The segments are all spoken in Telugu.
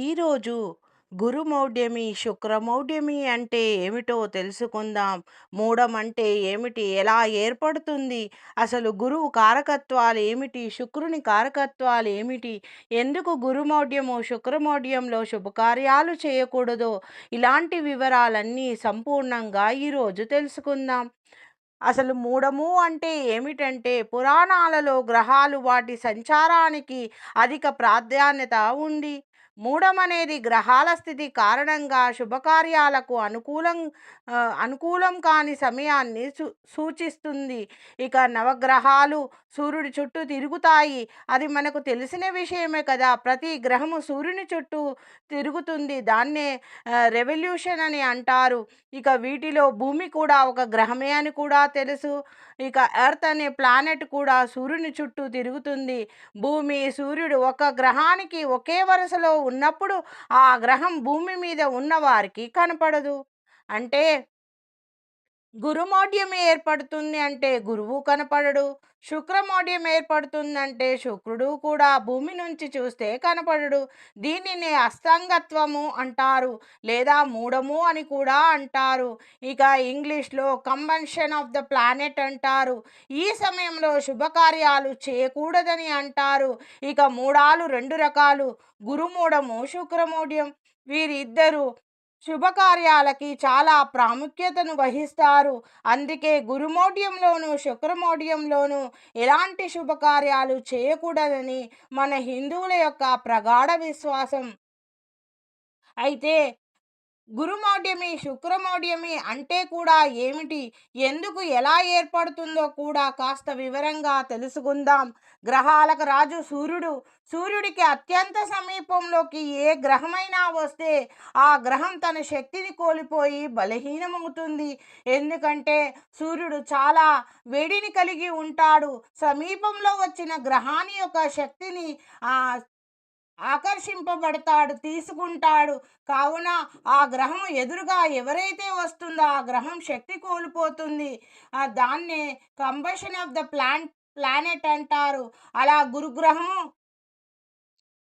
ఈరోజు గురుమౌఢ్యమి, శుక్రమౌఢ్యమి అంటే ఏమిటో తెలుసుకుందాం. మూఢం అంటే ఏమిటి? ఎలా ఏర్పడుతుంది? అసలు గురువు కారకత్వాలు ఏమిటి? శుక్రుని కారకత్వాలు ఏమిటి? ఎందుకు గురుమౌఢ్యము, శుక్రమౌఢ్యంలో శుభకార్యాలు చేయకూడదో ఇలాంటి వివరాలన్నీ సంపూర్ణంగా ఈరోజు తెలుసుకుందాం. అసలు మూఢము అంటే ఏమిటంటే పురాణాలలో గ్రహాలు వాటి సంచారానికి అధిక ప్రాధాన్యత ఉంది. మూఢమనేది గ్రహాల స్థితి కారణంగా శుభకార్యాలకు అనుకూలం అనుకూలం కాని సమయాన్ని సూచిస్తుంది. ఇక నవగ్రహాలు సూర్యుడి చుట్టూ తిరుగుతాయి. అది మనకు తెలిసిన విషయమే కదా! ప్రతి గ్రహము సూర్యుని చుట్టూ తిరుగుతుంది. దాన్నే రెవల్యూషన్ అని అంటారు. ఇక వీటిలో భూమి కూడా ఒక గ్రహమే అని కూడా తెలుసు. ఇక ఎర్త్ అనే ప్లానెట్ కూడా సూర్యుని చుట్టూ తిరుగుతుంది. భూమి, సూర్యుడు ఒక గ్రహానికి ఒకే వరుసలో ఉన్నప్పుడు ఆ గ్రహం భూమి మీద ఉన్నవారికి కనపడదు. అంటే గురుమౌఢ్యం ఏర్పడుతుంది అంటే గురువు కనపడడు. శుక్రమౌఢ్యం ఏర్పడుతుందంటే శుక్రుడు కూడా భూమి నుంచి చూస్తే కనపడడు. దీనినే అస్తంగత్వము అంటారు. లేదా మూడము అని కూడా అంటారు. ఇక ఇంగ్లీష్‌లో కంబన్షన్ ఆఫ్ ద ప్లానెట్ అంటారు. ఈ సమయంలో శుభకార్యాలు చేయకూడదని అంటారు. ఇక మూడాలు రెండు రకాలు. గురుమూఢము, శుక్రమౌఢ్యం. వీరిద్దరూ శుభకార్యాలకి చాలా ప్రాముఖ్యతను వహిస్తారు. అందుకే గురుమౌఢ్యంలోనూ, శుక్రమౌఢ్యంలోనూ ఎలాంటి శుభకార్యాలు చేయకూడదని మన హిందువుల యొక్క ప్రగాఢ విశ్వాసం. అయితే గురుమౌఢ్యమి, శుక్రమౌఢ్యమి అంటే కూడా ఏమిటి? ఎందుకు ఎలా ఏర్పడుతుందో కూడా కాస్త వివరంగా తెలుసుకుందాం. గ్రహాలకు రాజు సూర్యుడు. సూర్యుడికి అత్యంత సమీపంలోకి ఏ గ్రహమైనా వస్తే ఆ గ్రహం తన శక్తిని కోల్పోయి బలహీనమవుతుంది. ఎందుకంటే సూర్యుడు చాలా వేడిని కలిగి ఉంటాడు. సమీపంలో వచ్చిన గ్రహాన్ని యొక్క శక్తిని ఆకర్షింపబడతాడు, తీసుకుంటాడు. కావున ఆ గ్రహం ఎదురుగా ఎవరైతే వస్తుందో ఆ గ్రహం శక్తి కోల్పోతుంది. ఆహ్, దాన్నే combustion of the plan planet అంటారు. అలా గురుగ్రహము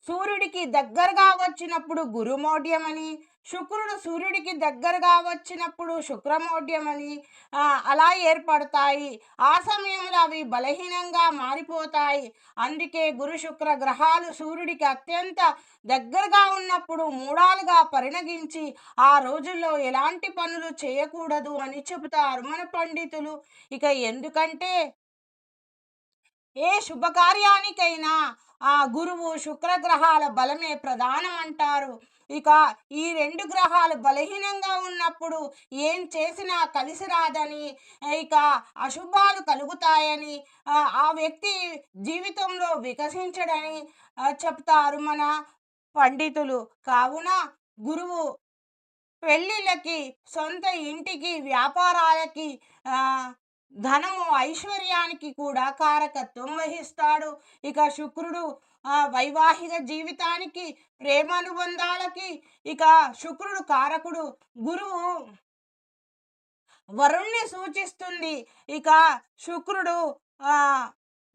సూర్యుడికి దగ్గరగా వచ్చినప్పుడు గురుమౌఢ్యమని, శుక్రుడు సూర్యుడికి దగ్గరగా వచ్చినప్పుడు శుక్రమౌఢ్యమని అని అలా ఏర్పడతాయి. ఆ సమయంలో అవి బలహీనంగా మారిపోతాయి. అందుకే గురు, శుక్ర గ్రహాలు సూర్యుడికి అత్యంత దగ్గరగా ఉన్నప్పుడు మూడాలుగా పరిణగించి ఆ రోజుల్లో ఎలాంటి పనులు చేయకూడదు అని చెబుతారు మన పండితులు. ఇక ఎందుకంటే ఏ శుభకార్యానికైనా ఆ గురువు, శుక్ర గ్రహాల బలమే ప్రధానమంటారు. ఇక ఈ రెండు గ్రహాలు బలహీనంగా ఉన్నప్పుడు ఏం చేసినా కలిసి రాదని, ఇక అశుభాలు కలుగుతాయని, ఆ వ్యక్తి జీవితంలో వికసించడని చెప్తారు మన పండితులు. కావున గురువు పెళ్ళిళ్ళకి, సొంత ఇంటికి, వ్యాపారాలకి ధనము, ఐశ్వర్యానికి కూడా కారకత్వం వహిస్తాడు. ఇక శుక్రుడు వైవాహిక జీవితానికి, ప్రేమానుబంధాలకి ఇక శుక్రుడు కారకుడు. గురువు వరుణ్ణి సూచిస్తుంది. ఇక శుక్రుడు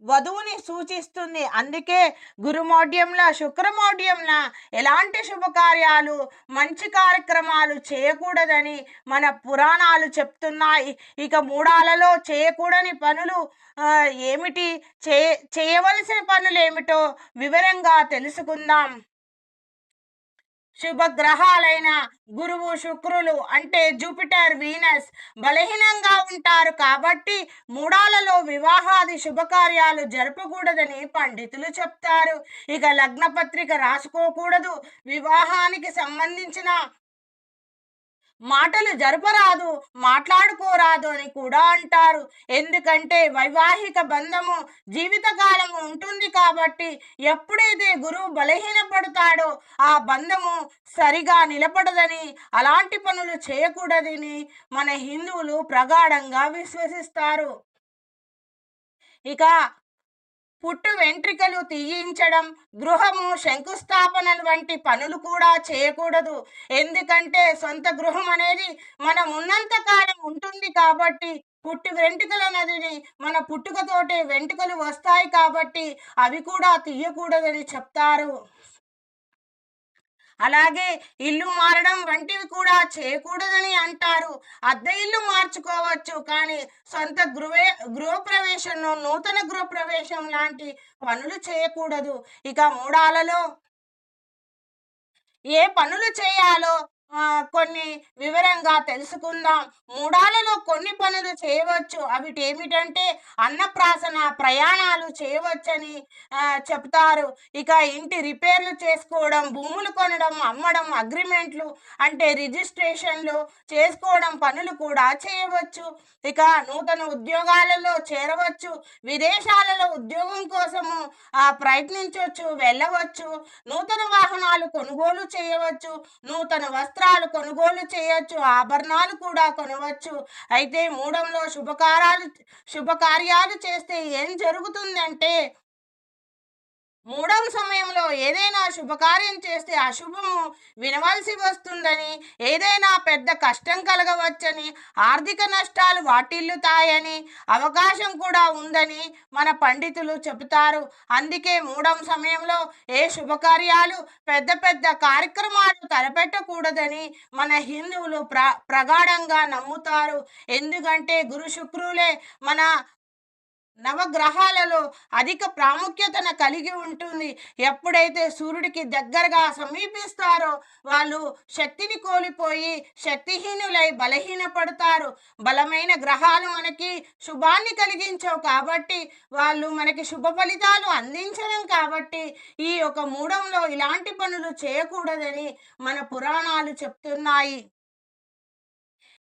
వధువుని సూచిస్తుంది. అందుకే గురుమౌఢ్యంలా, శుక్రమౌఢ్యంలా ఎలాంటి శుభకార్యాలు, మంచి కార్యక్రమాలు చేయకూడదని మన పురాణాలు చెప్తున్నాయి. ఇక మూడాలలో చేయకూడని పనులు ఏమిటి? చే చేయవలసిన పనులు ఏమిటో వివరంగా తెలుసుకుందాం. శుభగ్రహాలైన గురువు, శుక్రులు అంటే జూపిటర్, వీనస్ బలహీనంగా ఉంటారు కాబట్టి మూడాలలో వివాహాది శుభకార్యాలు జరపకూడదని పండితులు చెప్తారు. ఇక లగ్న పత్రిక రాసుకోకూడదు. వివాహానికి సంబంధించిన మాటలు జరపరాదు, మాట్లాడుకోరాదు అని కూడా అంటారు. ఎందుకంటే వైవాహిక బంధము జీవితకాలము ఉంటుంది కాబట్టి ఎప్పుడైతే గురువు బలహీనపడతాడో ఆ బంధము సరిగా నిలబడదని, అలాంటి పనులు చేయకూడదని మన హిందువులు ప్రగాఢంగా విశ్వసిస్తారు. ఇక పుట్టు వెంట్రుకలు తీయించడం, గృహము శంకుస్థాపనలు వంటి పనులు కూడా చేయకూడదు. ఎందుకంటే సొంత గృహం అనేది మనం ఉన్నంత కాలం ఉంటుంది కాబట్టి పుట్టు నదిని మన పుట్టుకతోటే వెంట్రుకలు వస్తాయి కాబట్టి అవి కూడా తీయకూడదని చెప్తారు. అలాగే ఇల్లు మారడం వంటివి కూడా చేయకూడదని అంటారు. అద్దె ఇల్లు మార్చుకోవచ్చు కానీ సొంత గృహే గృహప్రవేశంలో నూతన గృహప్రవేశం లాంటి పనులు చేయకూడదు. ఇక మూడాలలో ఏ పనులు చేయాలో కొన్ని వివరంగా తెలుసుకుందాం. మూడాలలో కొన్ని పనులు చేయవచ్చు. అవిటి ఏమిటంటే అన్నప్రాసన ప్రయాణాలు చేయవచ్చని చెప్తారు. ఇక ఇంటి రిపేర్లు చేసుకోవడం భూములు కొనడం అమ్మడం అగ్రిమెంట్లు అంటే రిజిస్ట్రేషన్లు చేసుకోవడం పనులు కూడా చేయవచ్చు. ఇక నూతన ఉద్యోగాలలో చేరవచ్చు. విదేశాలలో ఉద్యోగం కోసము ప్రయత్నించవచ్చు వెళ్ళవచ్చు. నూతన వాహనాలు కొనుగోలు చేయవచ్చు. నూతన వస్త్రాలు కొనుగోలు చేయొచ్చు ఆభరణాలు కూడా కొనవచ్చు. అయితే మూడంలో శుభకార్యాలు శుభకార్యాలు చేస్తే ఏం జరుగుతుందంటే మూడవ సమయంలో ఏదైనా శుభకార్యం చేస్తే అశుభము వినవలసి వస్తుందని ఏదైనా పెద్ద కష్టం కలగవచ్చని ఆర్థిక నష్టాలు వాటిల్లుతాయని అవకాశం కూడా ఉందని మన పండితులు చెబుతారు. అందుకే మూడవ సమయంలో ఏ శుభకార్యాలు పెద్ద పెద్ద కార్యక్రమాలు తలపెట్టకూడదని మన హిందువులు ప్ర ప్రగాఢంగా నమ్ముతారు. ఎందుకంటే గురు శుక్రులే మన నవగ్రహాలలో అధిక ప్రాముఖ్యతను కలిగి ఉంటుంది. ఎప్పుడైతే సూర్యుడికి దగ్గరగా సమీపిస్తారో వాళ్ళు శక్తిని కోల్పోయి శక్తిహీనులై బలహీనపడతారు. బలమైన గ్రహాలు మనకి శుభాన్ని కలిగించవు కాబట్టి వాళ్ళు మనకి శుభ ఫలితాలు అందించడం కాబట్టి ఈ యొక్క మూడంలో ఇలాంటి పనులు చేయకూడదని మన పురాణాలు చెప్తున్నాయి.